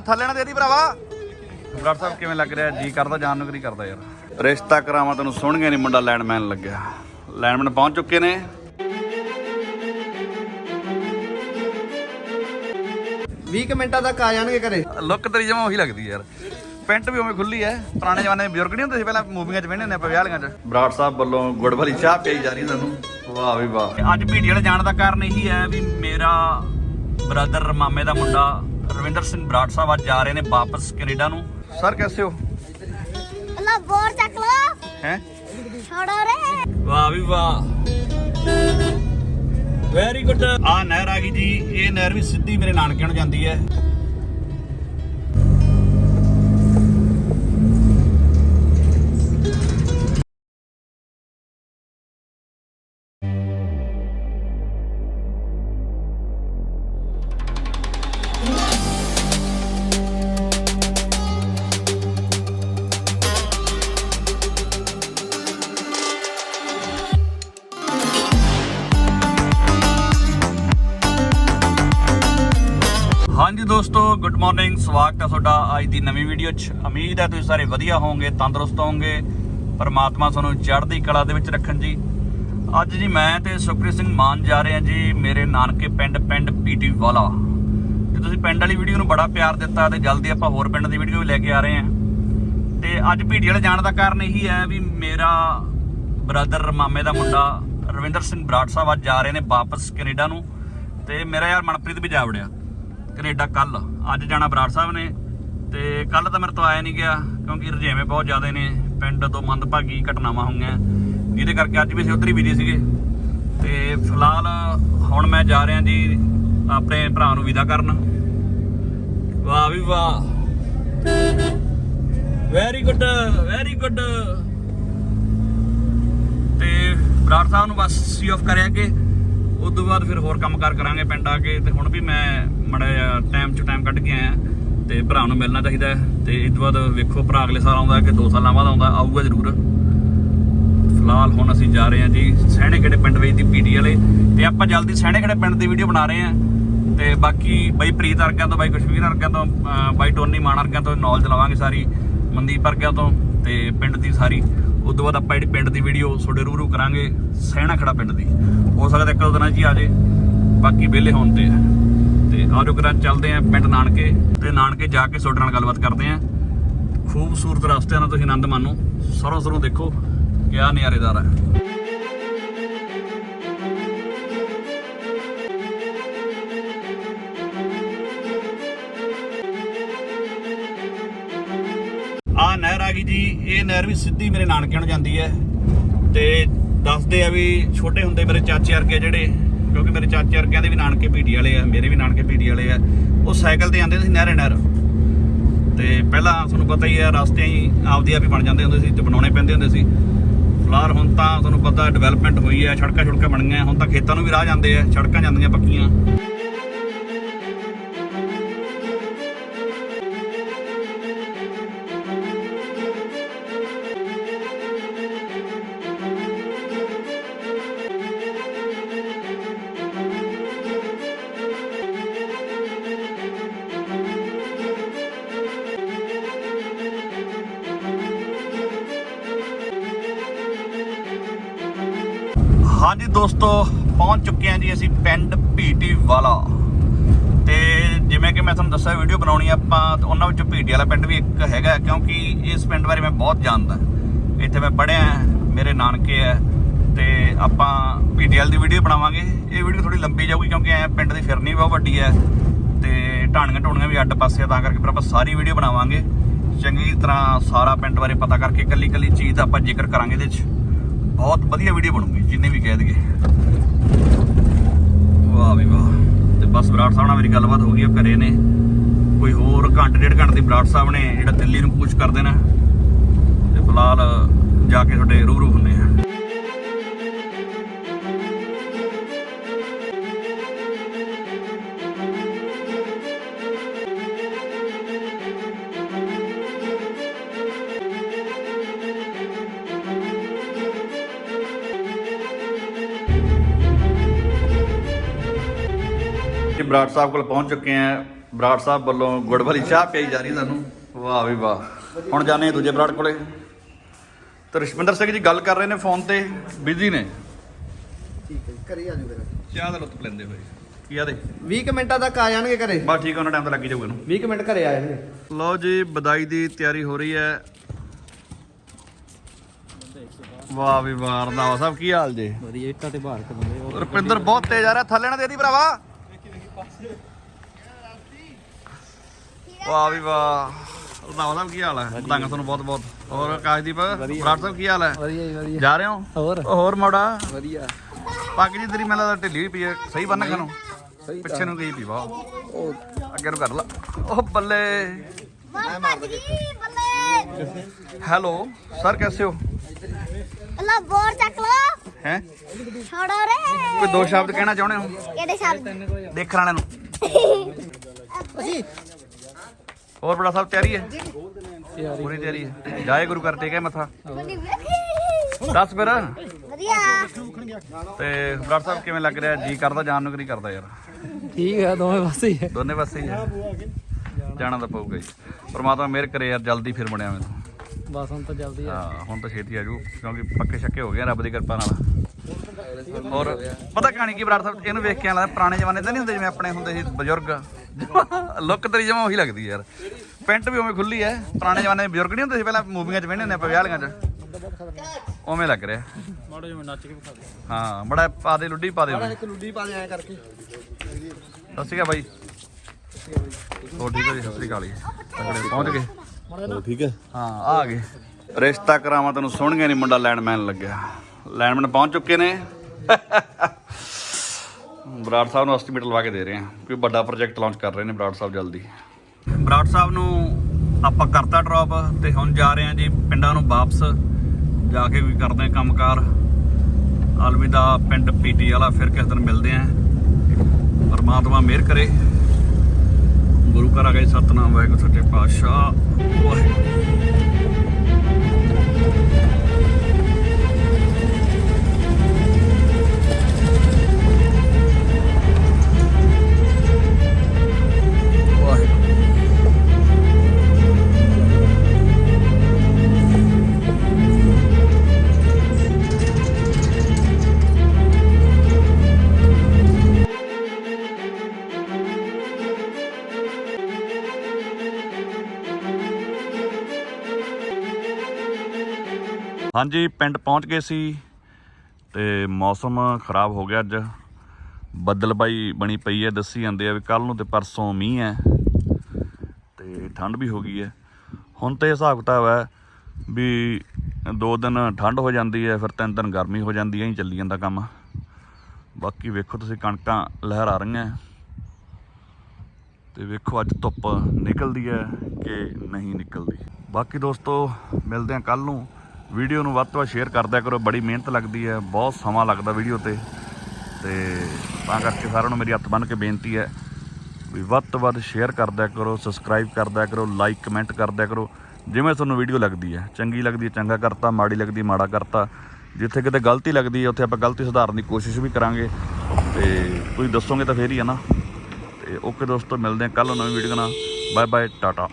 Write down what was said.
ਥੱਲੇ ਨਾ ਦੇਦੀ ਭਰਾਵਾ। ਬਰਾੜ ਸਾਹਿਬ ਕਿਵੇਂ ਲੱਗ ਰਿਹਾ? ਜੀ ਕਰਦਾ ਜਾਣ ਨੂੰ ਕਿ ਕਰਦਾ ਯਾਰ। ਰਿਸ਼ਤਾ ਕਰਾਵਾਂ ਤੈਨੂੰ ਸੁਣ ਗਿਆ ਨਹੀਂ ਮੁੰਡਾ ਲੈਂਡਮੈਨ ਲੱਗਿਆ। ਲੈਂਡਮੈਨ ਪਹੁੰਚ ਚੁੱਕੇ ਨੇ। 20 ਮਿੰਟਾਂ ਤੱਕ ਆ ਜਾਣਗੇ ਘਰੇ। ਲੁੱਕ ਤੇਰੀ ਜਮਾ ਉਹੀ ਲੱਗਦੀ ਯਾਰ। ਪੈਂਟ ਵੀ ਉਵੇਂ ਖੁੱਲੀ ਐ। ਪੁਰਾਣੇ ਜ਼ਮਾਨੇ ਦੇ ਬਜ਼ੁਰਗ ਨਹੀਂ ਹੁੰਦੇ ਸੀ ਪਹਿਲਾਂ ਮੂਵੀਆਂ 'ਚ ਵੇਖਦੇ ਹੁੰਦੇ ਆਪਾਂ ਵਿਆਹ ਵਾਲੀਆਂ 'ਚ। ਬਰਾੜ ਸਾਹਿਬ ਵੱਲੋਂ ਗੁੜ ਵਾਲੀ ਚਾਹ ਪਈ ਜਾ ਰਹੀ ਤੁਹਾਨੂੰ। ਵਾਹ ਵੀ ਵਾਹ। ਅੱਜ ਵੀਡੀਓ ਵਾਲੇ ਜਾਣ ਦਾ ਕਾਰਨ ਇਹੀ ਹੈ ਵੀ ਮੇਰਾ ਬ੍ਰਦਰ ਮਾਮੇ ਦਾ ਮੁੰਡਾ ਰਵਿੰਦਰ ਸਿੰਘ ਬਰਾੜ ਸਾਹਿਬ ਅੱਜ ਜਾ ਰਹੇ ਨੇ ਵਾਪਸ ਕੈਨੇਡਾ ਨੂੰ। ਸਰ ਕਿਵੇਂ ਹੋ? ਅੱਲਾ ਬੋਰ ਚੱਕ ਲੋ। ਹੈ? ਛੋੜੋ ਰੇ। ਵਾਹ ਵੀ ਵਾਹ। ਵੈਰੀ ਗੁੱਡ ਆ ਨਹਿਰ ਆ ਗਈ ਜੀ ਇਹ ਨਹਿਰ ਵੀ ਸਿੱਧੀ ਮੇਰੇ ਨਾਨਕਿਆਂ ਨੂੰ ਜਾਂਦੀ ਹੈ। ਹਾਂਜੀ ਦੋਸਤੋ ਗੁੱਡ ਮਾਰਨਿੰਗ ਸਵਾਗਤ ਹੈ ਤੁਹਾਡਾ ਅੱਜ ਦੀ ਨਵੀਂ ਵੀਡੀਓ 'ਚ। ਉਮੀਦ ਹੈ ਤੁਸੀਂ ਸਾਰੇ ਵਧੀਆ ਹੋਵੋਗੇ, ਤੰਦਰੁਸਤ ਹੋਵੋਗੇ। ਪਰਮਾਤਮਾ ਤੁਹਾਨੂੰ ਚੜ੍ਹਦੀ ਕਲਾ ਦੇ ਵਿੱਚ ਰੱਖਣ ਜੀ। ਅੱਜ ਜੀ ਮੈਂ ਤੇ ਸੁਖਪ੍ਰੀਤ ਸਿੰਘ ਮਾਨ ਜਾ ਰਹੇ ਹਾਂ ਜੀ, ਮੇਰੇ ਨਾਨਕੇ ਪਿੰਡ ਪਿੰਡ ਪੀਟੀ ਵਾਲਾ। ਤੇ ਤੁਸੀਂ ਪਿੰਡ ਵਾਲੀ ਵੀਡੀਓ ਨੂੰ ਬੜਾ ਪਿਆਰ ਦਿੱਤਾ ਤੇ ਜਲਦੀ ਆਪਾਂ ਹੋਰ ਪਿੰਡ ਦੀ ਵੀਡੀਓ ਵੀ ਲੈ ਕੇ ਆ ਰਹੇ ਹਾਂ। ਤੇ ਅੱਜ ਪੀਟੀ ਵਾਲੇ ਜਾਣ ਦਾ ਕਾਰਨ ਇਹੀ ਹੈ ਵੀ ਮੇਰਾ ਬ੍ਰਦਰ ਮਾਮੇ ਦਾ ਮੁੰਡਾ ਰਵਿੰਦਰ ਸਿੰਘ ਬਰਾੜ ਸਾਹਿਬ ਅੱਜ ਜਾ ਰਹੇ ਨੇ ਵਾਪਸ ਕੈਨੇਡਾ ਨੂੰ। ਤੇ ਮੇਰਾ ਯਾਰ ਮਨਪ੍ਰੀਤ ਵੀ ਜਾ ਵੜਿਆ। ਕੈਨੇਡਾ ਕੱਲ ਅੱਜ ਜਾਣਾ ਬਰਾੜ ਸਾਹਿਬ ਨੇ ਤੇ ਕੱਲ ਤਾਂ ਮੇਰੇ ਤੋਂ ਆਇਆ ਨਹੀਂ ਗਿਆ ਕਿਉਂਕਿ ਰੁਝੇਵੇਂ ਬਹੁਤ ਜ਼ਿਆਦਾ ਨੇ, ਪਿੰਡ ਤੋਂ ਮੰਦਭਾਗੀ ਘਟਨਾਵਾਂ ਹੋਈਆਂ, ਜਿਹਦੇ ਕਰਕੇ ਅੱਜ ਵੀ ਅਸੀਂ ਉੱਧਰ ਹੀ ਬਿਜ਼ੀ ਸੀਗੇ। ਤੇ ਫਿਲਹਾਲ ਹੁਣ ਮੈਂ ਜਾ ਰਿਹਾ ਜੀ ਆਪਣੇ ਭਰਾ ਨੂੰ ਵਿਦਾ ਕਰਨ। ਵਾਹ ਵੀ ਵਾਹ। ਵੈਰੀ ਗੁੱਡ ਵੈਰੀ ਗੁੱਡ ਤੇ ਬਰਾੜ ਸਾਹਿਬ ਨੂੰ ਬਸ ਸੀ ਆਫ ਕਰਿਆ ਕਿ ਉਸ ਤੋਂ ਬਾਅਦ ਫਿਰ ਹੋਰ ਕੰਮ ਕਾਰ ਕਰਾਂਗੇ ਪਿੰਡ ਆ ਕੇ ਤੇ ਹੁਣ ਵੀ ਮੈਂ ਮੜਾ ਟਾਈਮ ਚ ਟਾਈਮ ਕੱਢ ਕੇ ਆਇਆ। ਤੇ ਭਰਾ ਨੂੰ ਮਿਲਣਾ ਚਾਹੀਦਾ ਹੈ ਤੇ ਇਸ ਤੋਂ ਬਾਅਦ ਵੇਖੋ ਭਰਾ ਅਗਲੇ ਸਾਲ ਆਉਂਦਾ ਕਿ 2 ਸਾਲਾਂ ਬਾਅਦ ਆਉਂਦਾ, ਆਊਗਾ ਜ਼ਰੂਰ। ਫਿਲਹਾਲ ਹੁਣ ਅਸੀਂ ਜਾ ਰਹੇ ਹਾਂ ਜੀ ਸਹਿਣੇ ਖੇੜੇ ਪਿੰਡ ਵਿੱਚ ਦੀ ਪੀਟੀ ਵਾਲੇ ਤੇ ਆਪਾਂ ਜਲਦੀ ਸਹਿਣੇ ਖੇੜੇ ਪਿੰਡ ਦੀ ਵੀਡੀਓ ਬਣਾ ਰਹੇ ਹਾਂ। ਤੇ ਬਾਕੀ ਬਾਈ ਪ੍ਰੀਤ ਵਰਗਿਆਂ ਤੋਂ, ਬਾਈ ਕਸ਼ਮੀਰ ਵਰਗਿਆਂ ਤੋਂ ਬਾਈ ਟੋਨੀ ਮਾਨ ਵਰਗਿਆਂ ਤੋਂ ਨੌਲੇਜ ਲਵਾਂਗੇ ਸਾਰੀ, ਮਨਦੀਪ ਵਰਗਿਆਂ ਤੋਂ ਤੇ ਪਿੰਡ ਦੀ ਸਾਰੀ। ਉਸ ਤੋਂ ਬਾਅਦ ਆਪਾਂ ਜਿਹੜੀ ਪਿੰਡ ਦੀ ਵੀਡੀਓ ਤੁਹਾਡੇ ਰੂਬਰੂ ਕਰਾਂਗੇ ਸਹਿਣਾ ਖੜਾ ਪਿੰਡ ਦੀ। ਹੋ ਸਕਦਾ ਇੱਕ ਦੋ ਦਿਨਾਂ 'ਚ ਹੀ ਆ ਜੇ। ਬਾਕੀ ਵਿਹਲੇ ਹੋਣ ਤੇ। ਆ ਤੇ ਆਜੋ ਕਰਾਂ ਚੱਲਦੇ ਆਂ ਪਿੰਡ ਨਾਨਕੇ, ਤੇ ਨਾਨਕੇ ਜਾ ਕੇ ਤੁਹਾਡੇ ਨਾਲ ਗੱਲਬਾਤ ਕਰਦੇ ਆਂ। ਖੂਬਸੂਰਤ ਰਸਤਿਆਂ ਦਾ ਤੁਸੀਂ ਆਨੰਦ ਮਾਣੋ। ਸਰੋਂ ਸਰੋਂ ਦੇਖੋ, ਕਿਆ ਨਜ਼ਾਰੇਦਾਰ ਹੈ ਇਹ ਨਹਿਰ ਵੀ ਸਿੱਧੀ ਮੇਰੇ ਨਾਨਕਿਆਂ ਨੂੰ ਜਾਂਦੀ ਹੈ ਤੇ ਦੱਸਦੇ ਆ ਵੀ ਛੋਟੇ ਹੁੰਦੇ ਮੇਰੇ ਚਾਚੇ ਵਰਗੇ ਜਿਹੜੇ, ਕਿਉਂਕਿ ਮੇਰੇ ਚਾਚੇ ਵਰਗਿਆਂ ਦੇ ਵੀ ਨਾਨਕੇ ਪੀੜੀ ਵਾਲੇ ਆ, ਮੇਰੇ ਵੀ ਨਾਨਕੇ ਪੀੜੀ ਵਾਲੇ ਆ, ਉਹ ਸਾਈਕਲ ਤੇ ਜਾਂਦੇ ਸੀ ਨਹਿਰੇ ਨਹਿਰ। ਤੇ ਪਹਿਲਾਂ ਤੁਹਾਨੂੰ ਪਤਾ ਹੀ ਹੈ ਰਸਤੇ ਹੀ ਆਪਦੇ ਆਪ ਹੀ ਬਣ ਜਾਂਦੇ ਹੁੰਦੇ ਸੀ ਤੇ ਬਣਾਉਣੇ ਪੈਂਦੇ ਹੁੰਦੇ ਸੀ। ਫਿਲਹਾਲ ਹੁਣ ਤਾਂ ਤੁਹਾਨੂੰ ਪਤਾ ਡਿਵੈਲਪਮੈਂਟ ਹੋਈ ਹੈ ਸੜਕਾਂ ਛੁੜਕਾਂ ਬਣ ਗਈਆਂ, ਹੁਣ ਤਾਂ ਖੇਤਾਂ ਨੂੰ ਵੀ ਰਾਹ ਜਾਂਦੇ ਆ, ਸੜਕਾਂ ਜਾਂਦੀਆਂ ਪੱਕੀਆਂ। ਦੋਸਤੋ, ਪਹੁੰਚ ਚੁੱਕੇ ਹਾਂ ਜੀ ਅਸੀਂ ਪਿੰਡ ਭੀਟੀ ਵਾਲਾ। ਤੇ ਜਿਵੇਂ ਕਿ ਮੈਂ ਤੁਹਾਨੂੰ ਦੱਸਿਆ, ਵੀਡੀਓ ਬਣਾਉਣੀ ਆ ਆਪਾਂ, ਤੇ ਉਹਨਾਂ ਵਿੱਚੋਂ ਭੀਟੀ ਵਾਲਾ ਪਿੰਡ ਵੀ ਇੱਕ ਹੈਗਾ, ਕਿਉਂਕਿ ਇਸ ਪਿੰਡ ਬਾਰੇ ਮੈਂ ਬਹੁਤ ਜਾਣਦਾ। ਇੱਥੇ ਮੈਂ ਪੜਿਆ ਮੇਰੇ ਨਾਨਕੇ ਆ, ਤੇ ਆਪਾਂ ਭੀਟੀ ਵਾਲ ਦੀ ਵੀਡੀਓ ਬਣਾਵਾਂਗੇ। ਇਹ ਵੀਡੀਓ ਥੋੜੀ ਲੰਬੀ ਜਾਊਗੀ, ਕਿਉਂਕਿ ਐ ਪਿੰਡ ਦੀ ਫਿਰਨੀ ਬਹੁਤ ਵੱਡੀ ਹੈ ਤੇ ਢਾਣੀਆਂ ਢੋਣੀਆਂ ਵੀ ਅੱਡ ਪਾਸੇ ਆ, ਤਾਂ ਕਰਕੇ ਫਿਰ ਆਪਾਂ ਸਾਰੀ ਵੀਡੀਓ ਬਣਾਵਾਂਗੇ। ਚੰਗੀ ਤਰ੍ਹਾਂ ਸਾਰਾ ਪਿੰਡ ਬਾਰੇ ਪਤਾ ਕਰਕੇ ਕੱਲੀ ਕੱਲੀ ਚੀਜ਼ ਦਾ ਆਪਾਂ ਜ਼ਿਕਰ ਕਰਾਂਗੇ ਇਹਦੇ 'ਚ। ਬਹੁਤ ਵਧੀਆ ਵੀਡੀਓ ਬਣੂਗੀ, ਜਿੰਨੇ ਵੀ ਕਹਿ ਦਈਏ। ਵਾਹ ਵੀ ਵਾਹ। ਤੇ ਬਸ ਬਰਾੜ ਸਾਹਿਬ ਨਾਲ ਮੇਰੀ ਗੱਲਬਾਤ ਹੋ ਗਈ, ਉਹ ਘਰੇ ਨੇ। ਕੋਈ ਹੋਰ ਘੰਟੇ, ਡੇਢ ਘੰਟੇ ਦੀ ਬਰਾੜ ਸਾਹਿਬ ਨੇ ਜਿਹੜਾ ਦਿੱਲੀ ਨੂੰ ਕੂਚ ਕਰਦੇ ਨੇ ਤੇ ਫਿਲਹਾਲ ਜਾ ਕੇ ਤੁਹਾਡੇ ਰੂਬਰੂ ਹੁੰਨੇ ਆ। ਬਰਾੜ ਸਾਹਿਬ ਕੋਲ ਪਹੁੰਚ ਚੁੱਕੇ ਆ। ਬਰਾੜ ਸਾਹਿਬ ਵੱਲੋਂ ਗੁੜ ਵਾਲੀ ਚਾਹ ਪਿਆਈ ਜਾ ਰਹੀ ਸਾਨੂੰ ਵਾਹ ਵੀ ਵਾਹ। ਹੁਣ ਜਾਣੇ ਆ ਦੂਜੇ ਬਰਾੜ ਕੋਲੇ। ਤੇ ਰਸ਼ਮਿੰਦਰ ਸਿੰਘ ਜੀ ਗੱਲ ਕਰ ਰਹੇ ਨੇ ਫੋਨ ਤੇ। ਬਿਜ਼ੀ ਨੇ। ਠੀਕ ਹੈ ਜੀ, ਘਰੇ ਆ ਜਾਓ ਫਿਰ। ਚਾਹ ਦਾ ਲੁਤਫ ਲੈਂਦੇ ਹੋਏ। ਕੀ ਆਦੇ 20 ਕੁ ਮਿੰਟਾਂ ਤੱਕ ਆ ਜਾਣਗੇ ਘਰੇ। ਬਸ ਠੀਕ ਆ ਉਹਨਾਂ ਟਾਈਮ ਤਾਂ ਲੱਗੀ ਜਾਊਗਾ ਇਹਨੂੰ। 20 ਕੁ ਮਿੰਟ ਘਰੇ ਆ ਜਾਣਗੇ। ਲਓ ਜੀ ਬਦਾਈ ਦੀ ਤਿਆਰੀ ਹੋ ਰਹੀ ਹੈ। ਵਾਹ ਵੀ ਵਾਹ ਰੰਧਾਵਾ ਸਾਹਿਬ ਕੀ ਹਾਲ ਜੇ? ਵਧੀਆ ਇੱਟਾਂ ਤੇ ਬਾਹਰ ਕੱਢਦੇ ਰੁਪਿੰਦਰ ਬਹੁਤ ਤੇਜ਼ ਆ ਰਿਹਾ ਥੱਲੇ ਨਾ ਦੇ ਦੀ ਭਰਾਵਾ। ਵਾਹ ਵੀ ਵਾਹ। ਰੰਧਾਵਾ ਸਾਹਿਬ ਕੀ ਹਾਲ ਹੈ? ਬਤਾਂਗਾ ਤੁਹਾਨੂੰ ਬਹੁਤ ਬਹੁਤ। ਹੋਰ ਆਕਾਸ਼ਦੀਪ ਬਰਾੜ ਸਾਹਿਬ ਕੀ ਹਾਲ ਹੈ? ਵਧੀਆ ਜੀ ਵਧੀਆ। ਜਾ ਰਹੇ ਹੋ? ਹੋਰ? ਹੋਰ ਮੋੜਾ? ਵਧੀਆ। ਪੱਗ ਜੀ ਤੇਰੀ ਮੈਨੂੰ ਲੱਗਦਾ ਢਿੱਲੀ ਹੋਈ ਪਈ ਹੈ। ਸਹੀ ਬੰਨ ਖਾਨੂੰ ਸਹੀ ਪਿੱਛੇ ਨੂੰ ਗਈ ਪਈ ਵਾਹ। ਉਹ ਅੱਗੇ ਨੂੰ ਕਰ ਲਾ। ਉਹ ਬੱਲੇ। ਹੈਲੋ ਸਰ ਕੈਸੇ ਹੋ? ਅੱਲਾ ਬੋਰ ਚੱਕ ਲੋ ਹੈ? ਛੋੜੋ ਰੇ। ਕੋਈ ਦੋ ਸ਼ਬਦ ਕਹਿਣਾ ਚਾਹੁੰਦੇ ਹੋ? ਕਿਹੜੇ ਸ਼ਬਦ? ਦੇਖਣ ਵਾਲਿਆਂ ਨੂੰ। ਹੋਰ ਬੜਾ ਸਾਹਿਬ ਤਿਆਰੀ ਹੈ? ਪੂਰੀ ਤਿਆਰੀ ਹੈ। ਜਾਏ ਗੁਰੂ ਘਰ ਟੇਕੇ ਮੱਥਾ। ਦੱਸ ਫਿਰ। ਵਧੀਆ। ਤੇ ਬਰਾੜ ਸਾਹਿਬ ਕਿਵੇਂ ਲੱਗ ਰਿਹਾ? ਜੀ ਕਰਦਾ ਜਾਣ ਨੂੰ ਕਿ ਨਹੀਂ ਕਰਦਾ ਯਾਰ? ਠੀਕ ਹੈ ਦੋਵੇਂ ਪਾਸੇ ਹੀ ਹੈ। ਦੋਨੇ ਪਾਸੇ ਹੀ ਹੈ। ਜਾਣਾ ਤਾਂ ਪਊਗਾ ਜੀ ਪਰਮਾਤਮਾ ਮਿਹਰ ਕਰੇ ਯਾਰ ਜਲਦੀ ਫਿਰ ਬਣਿਆ ਮੈਨੂੰ। ਬਸ ਹੁਣ ਤਾਂ ਜਲਦੀ ਆ ਹਾਂ ਹੁਣ ਤਾਂ ਛੇਤੀ ਆ ਜੂ ਕਿਉਂਕਿ ਪੱਕੇ ਛੱਕੇ ਹੋ ਗਏ ਆ ਰੱਬ ਦੀ ਕਿਰਪਾ ਨਾਲ। ਹੋਰ ਪਤਾ ਕਹਾਣੀ ਕੀ ਬਰਾੜ ਸਾਹਿਬ ਇਹਨੂੰ ਵੇਖ ਕੇ ਐਂ ਲੱਗਦਾ ਪੁਰਾਣੇ ਜ਼ਮਾਨੇ ਤਾਂ ਨਹੀਂ ਹੁੰਦੇ ਜਿਵੇਂ ਆਪਣੇ ਹੁੰਦੇ ਸੀ ਬਜ਼ੁਰਗ। ਲੁੱਕ ਤੇਰੀ ਜਮਾ ਉਹੀ ਲੱਗਦੀ ਯਾਰ। ਪੈਂਟ ਵੀ ਉਵੇਂ ਖੁੱਲੀ ਐ। ਪੁਰਾਣੇ ਜ਼ਮਾਨੇ ਦੇ ਬਜ਼ੁਰਗ ਨਹੀਂ ਹੁੰਦੇ ਸੀ ਪਹਿਲਾਂ ਮੂਵੀਆਂ 'ਚ ਵੇਖਦੇ ਹੁੰਦੇ ਆਪਾਂ ਵਿਆਹ ਵਾਲੀਆਂ 'ਚ। ਉਵੇਂ ਲੱਗ ਰਿਹਾ। ਮਾੜਾ ਜਿਹਾ ਨੱਚ ਕੇ ਵਿਖਾ ਦੇ ਹਾਂ ਬੜਾ ਪਾ ਦੇ ਲੁੱਡੀ ਪਾ ਦੇ ਉਵੇਂ। ਇੱਕ ਲੁੱਡੀ ਪਾ ਲਿਆ ਕਰਕੇ। ਸਤਿ ਸ਼੍ਰੀ ਅਕਾਲ ਬਾਈ। ਹੋਰ ਠੀਕ ਹੋ ਜੀ? ਸਤਿ ਸ਼੍ਰੀ ਅਕਾਲ ਜੀ। ਤਕੜੇ ਪਹੁੰਚ ਗਏ। ਠੀਕ ਹੈ? ਹਾਂ ਆ ਗਏ। ਰਿਸ਼ਤਾ ਕਰਾਵਾਂ ਤੈਨੂੰ ਸੁਣ ਗਿਆ ਨਹੀਂ ਮੁੰਡਾ ਲੈਂਡਮੈਨ ਲੱਗਿਆ। ਲੈਂਡਮੈਨ ਪਹੁੰਚ ਚੁੱਕੇ ਨੇ। ਬਰਾੜ ਸਾਹਿਬ ਨੂੰ ਐਸਟੀਮੇਟ ਲਵਾ ਕੇ ਦੇ ਰਹੇ ਹਾਂ ਕੋਈ ਵੱਡਾ ਪ੍ਰੋਜੈਕਟ ਲਾਂਚ ਕਰ ਰਹੇ ਨੇ ਬਰਾੜ ਸਾਹਿਬ ਜਲਦੀ। ਬਰਾੜ ਸਾਹਿਬ ਨੂੰ ਆਪਾਂ ਕਰਤਾ ਡ੍ਰੌਪ ਤੇ ਹੁਣ ਜਾ ਰਹੇ ਹਾਂ ਜੀ ਪਿੰਡਾਂ ਨੂੰ ਵਾਪਸ। ਜਾ ਕੇ ਵੀ ਕਰਦੇ ਹਾਂ ਕੰਮਕਾਰ। ਅਲਵਿਦਾ ਪਿੰਡ ਪੀਟੀ ਵਾਲਾ ਫਿਰ ਕਿਸ ਦਿਨ ਮਿਲਦੇ ਆਂ ਪਰਮਾਤਮਾ ਮਿਹਰ ਕਰੇ। ਗੁਰੂ ਘਰ ਆ ਗਏ ਸਤਨਾਮ ਵਾਹਿਗੁਰੂ ਸੱਚੇ ਪਾਤਸ਼ਾਹ। ਹਾਂਜੀ, ਪਿੰਡ ਪਹੁੰਚ ਗਏ ਸੀ ਤੇ ਮੌਸਮ ਖਰਾਬ ਹੋ ਗਿਆ ਅੱਜ। ਬੱਦਲਬਾਈ ਬਣੀ ਪਈ ਹੈ, ਦੱਸੀ ਜਾਂਦੇ ਆ ਵੀ ਕੱਲ ਨੂੰ ਤੇ ਪਰਸੋਂ ਮੀਂਹ ਹੈ ਤੇ ਠੰਡ ਵੀ ਹੋ ਗਈ ਹੈ। ਹੁਣ ਤੇ ਹਿਸਾਬ ਕਿਤਾਬ ਹੈ ਵੀ ਦੋ ਦਿਨ ਠੰਡ ਹੋ ਜਾਂਦੀ ਹੈ, ਫਿਰ ਤਿੰਨ ਦਿਨ ਗਰਮੀ ਹੋ ਜਾਂਦੀ ਹੈ ਹੀ ਚੱਲੀ ਜਾਂਦਾ ਕੰਮ। ਬਾਕੀ ਵੇਖੋ ਤੁਸੀਂ ਕਣਕਾਂ ਲਹਿਰਾ ਰਹੀਆਂ। ਤੇ ਵੇਖੋ ਅੱਜ ਧੁੱਪ ਨਿਕਲਦੀ ਹੈ ਕਿ ਨਹੀਂ ਨਿਕਲਦੀ। ਬਾਕੀ ਦੋਸਤੋ, ਮਿਲਦੇ ਹਾਂ ਕੱਲ ਨੂੰ। ਵੀਡੀਓ ਨੂੰ ਵੱਧ ਤੋਂ ਵੱਧ ਸ਼ੇਅਰ ਕਰਦਿਆ ਕਰੋ, ਬੜੀ ਮਿਹਨਤ ਲੱਗਦੀ ਹੈ, ਬਹੁਤ ਸਮਾਂ ਲੱਗਦਾ ਵੀਡੀਓ ਤੇ। ਤੇ ਤਾਂ ਕਰਕੇ ਸਾਰਿਆਂ ਨੂੰ ਮੇਰੀ ਹੱਥ ਬੰਨ੍ਹ ਕੇ ਬੇਨਤੀ ਹੈ ਵੀ ਵੱਧ ਤੋਂ ਵੱਧ ਸ਼ੇਅਰ ਕਰਦਿਆ ਕਰੋ ਸਬਸਕ੍ਰਾਈਬ ਕਰਦਿਆ ਕਰੋ ਲਾਈਕ ਕਮੈਂਟ ਕਰਦਿਆ ਕਰੋ। ਜਿਵੇਂ ਤੁਹਾਨੂੰ ਵੀਡੀਓ ਲੱਗਦੀ ਹੈ, ਚੰਗੀ ਲੱਗਦੀ ਹੈ, ਚੰਗਾ ਕਰਤਾ, ਮਾੜੀ ਲੱਗਦੀ ਮਾੜਾ ਕਰਤਾ। ਜਿੱਥੇ ਕਿਤੇ ਗਲਤੀ ਲੱਗਦੀ ਹੈ, ਉੱਥੇ ਆਪਾਂ ਗਲਤੀ ਸੁਧਾਰਨ ਦੀ ਕੋਸ਼ਿਸ਼ ਵੀ ਕਰਾਂਗੇ। ਤੇ ਤੁਸੀਂ ਦੱਸੋਗੇ ਤਾਂ ਫੇਰ ਹੀ ਹੈ ਨਾ। ਤੇ ਓਕੇ ਦੋਸਤੋ, ਮਿਲਦੇ ਹਾਂ ਕੱਲ ਨਵੀਂ ਵੀਡੀਓ ਨਾਲ। Bye bye Tata